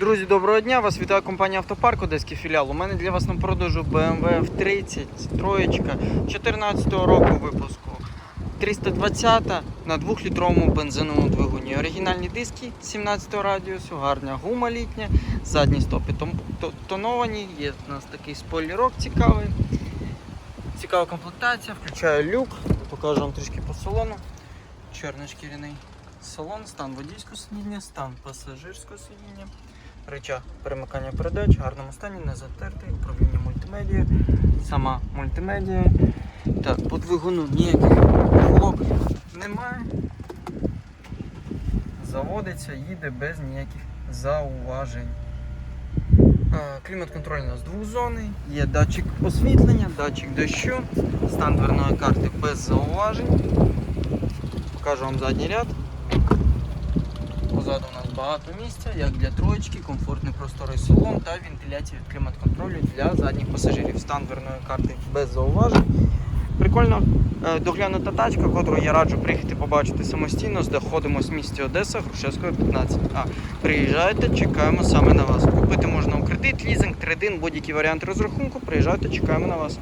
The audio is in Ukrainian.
Друзі, доброго дня! Вас вітає компанія Автопарк Одеський філіал. У мене для вас на продажу BMW F30, троєчка 14 року випуску. 320 на 2-літровому бензиновому двигуні. Оригінальні диски 17-го радіусу, гарна гума літня, задні стопи тоновані, є у нас такий спойлерок цікавий. Цікава комплектація, включаю люк, покажу вам трішки по салону. Чорний шкіряний салон, стан водійського сидіння, стан пасажирського сидіння. Речах перемикання передач в гарному стані, не затертий, управління мультимедіа, сама мультимедіа. Так, по двигуну ніяких помилок немає. Заводиться, їде без ніяких зауважень. Клімат-контроль у нас двохзонний, є датчик освітлення, датчик дощу, стан дверної карти без зауважень. Покажу вам задній ряд. Позаду у нас багато місця, як для троєчки, комфортний просторий салон та вентиляція від клімат-контролю для задніх пасажирів. Стан дверної карти без зауважень. Прикольно е, доглянута тачка, котру я раджу приїхати побачити самостійно. Знаходимося в місті Одеса, Грушевського 15. А приїжджайте, чекаємо саме на вас. Купити можна у кредит, лізинг, трейдин, будь-які варіанти розрахунку. Приїжджайте, чекаємо на вас.